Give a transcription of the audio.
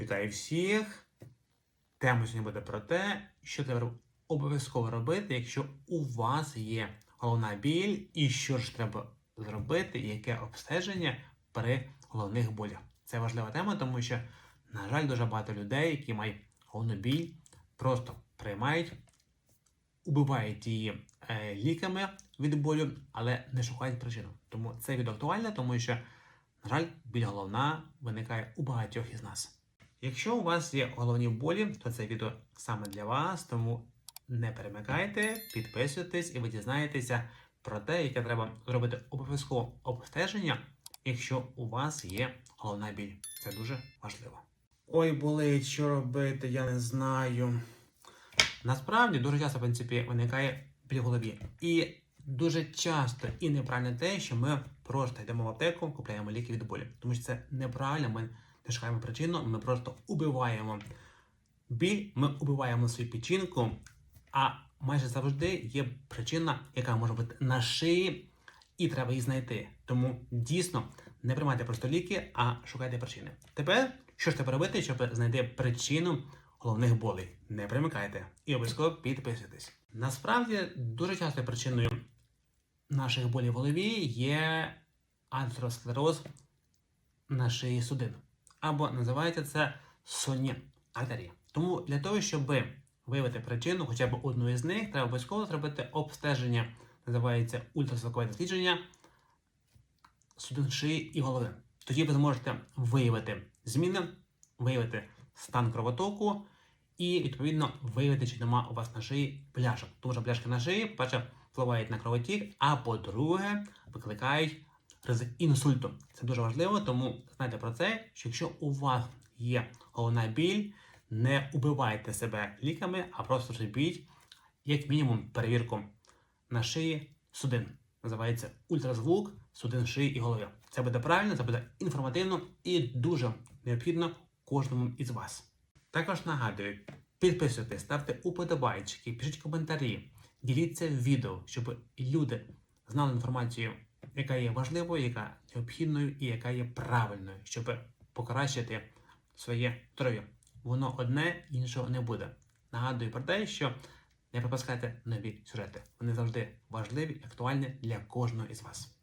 Вітаю всіх! Тема сьогодні буде про те, що треба обов'язково робити, якщо у вас є головна біль, і що ж треба зробити, і яке обстеження при головних болях. Це важлива тема, тому що, на жаль, дуже багато людей, які мають головну біль, просто приймають, убивають її е, ліками від болю, але не шукають причину. Тому це відео актуальне, тому що, на жаль, біль головна виникає у багатьох із нас. Якщо у вас є головні болі, то це відео саме для вас, тому не перемикайте, підписуйтесь і ви дізнаєтеся про те, яке треба зробити обов'язково обстеження, якщо у вас є головна біль. Це дуже важливо. Ой, болить, що робити, я не знаю. Насправді дуже часто, в принципі, виникає біль в голові. І дуже часто і неправильно те, що ми просто йдемо в аптеку, купляємо ліки від болі. Тому що це неправильно, ми не шукаємо причину, ми просто убиваємо біль, ми убиваємо свою печінку, а майже завжди є причина, яка може бути на шиї, і треба її знайти. Тому дійсно не приймайте просто ліки, а шукайте причини. Тепер що ж треба робити, щоб знайти причину головних болей? Не примикайте і обов'язково підписуйтесь. Насправді дуже частою причиною наших болів в голові є атеросклероз на шиї судин. Або називається це сонні артерії. Тому для того, щоб виявити причину, хоча б одну із них, треба обов'язково зробити обстеження, називається ультразвукове дослідження судин шиї і голови. Тоді ви зможете виявити зміни, виявити стан кровотоку і, відповідно, виявити, чи нема у вас на шиї пляшок. Тому що пляшки на шиї, перше, впливають на кровотік, а по-друге, викликають ризик інсульту. Це дуже важливо, тому знайте про це, що якщо у вас є головна біль, не убивайте себе ліками, а просто зробіть, як мінімум, перевірку на шиї судин. Називається ультразвук судин шиї і голови. Це буде правильно, це буде інформативно і дуже необхідно кожному із вас. Також нагадую, підписуйтесь, ставте уподобайчики, пишіть коментарі, діліться відео, щоб люди знали інформацію, яка є важливою, яка необхідною і яка є правильною, щоб покращити своє здоров'я. Воно одне, іншого не буде. Нагадую про те, що не пропускайте нові сюжети. Вони завжди важливі і актуальні для кожного із вас.